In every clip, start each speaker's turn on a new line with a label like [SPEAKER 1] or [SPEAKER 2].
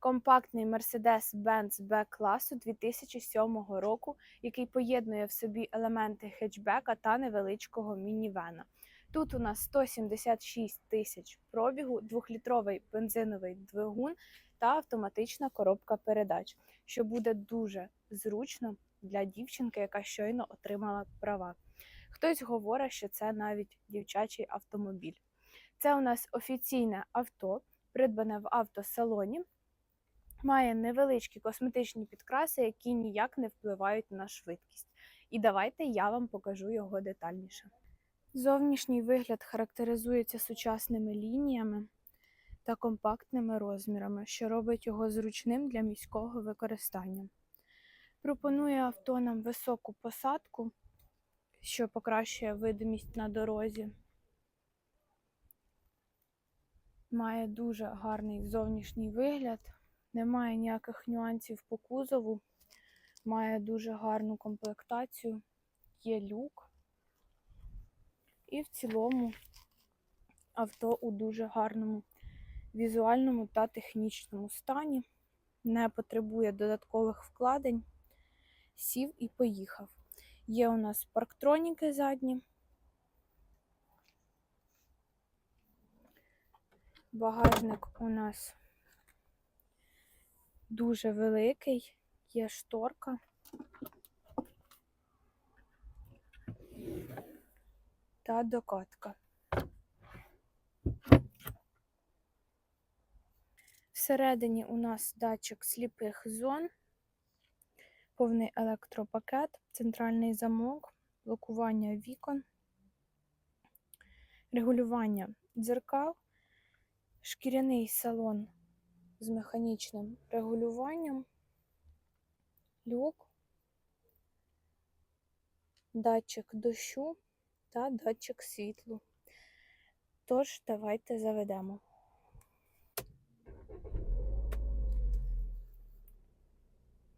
[SPEAKER 1] компактний Mercedes-Benz B-класу 2007 року, який поєднує в собі елементи хетчбека та невеличкого мінівена. Тут у нас 176 тисяч пробігу, двохлітровий бензиновий двигун та автоматична коробка передач, що буде дуже зручно для дівчинки, яка щойно отримала права. Хтось говорить, що це навіть дівчачий автомобіль. Це у нас офіційне авто, придбане в автосалоні. Має невеличкі косметичні підкраси, які ніяк не впливають на швидкість. І давайте я вам покажу його детальніше. Зовнішній вигляд характеризується сучасними лініями та компактними розмірами, що робить його зручним для міського використання. Пропонує авто нам високу посадку, що покращує видимість на дорозі. Має дуже гарний зовнішній вигляд, немає ніяких нюансів по кузову, має дуже гарну комплектацію, є люк. І в цілому авто у дуже гарному візуальному та технічному стані, не потребує додаткових вкладень, сів і поїхав. Є у нас парктроніки задні. Багажник у нас дуже великий, є шторка. Та докатка. Всередині у нас датчик сліпих зон, повний електропакет, центральний замок, блокування вікон, регулювання дзеркал, шкіряний салон з механічним регулюванням, люк, датчик дощу та датчик світлу. Тож, давайте заведемо.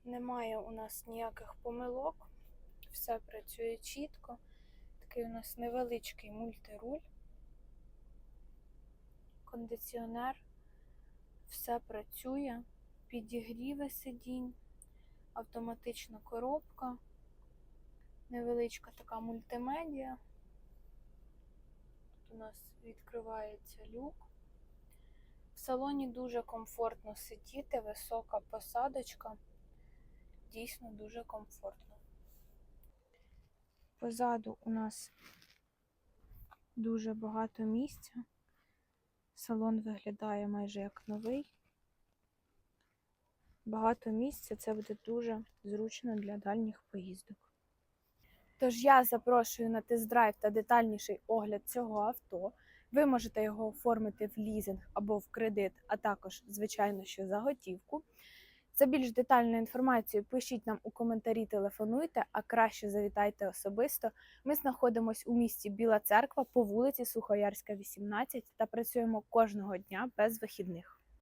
[SPEAKER 1] Немає у нас ніяких помилок, все працює чітко. Такий у нас невеличкий мультируль, кондиціонер, все працює, підігріви сидінь, автоматична коробка, невеличка така мультимедіа. Тут у нас відкривається люк. В салоні дуже комфортно сидіти, висока посадочка дійсно дуже комфортно. Позаду у нас дуже багато місця. Салон виглядає майже як новий. Багато місця це буде дуже зручно для дальніх поїздок. Тож я запрошую на тест-драйв та детальніший огляд цього авто. Ви можете його оформити в лізинг або в кредит, а також, звичайно, що за готівку. За більш детальну інформацію пишіть нам у коментарі, телефонуйте, а краще завітайте особисто. Ми знаходимося у місті Біла Церква по вулиці Сухоярська, 18 та працюємо кожного дня без вихідних.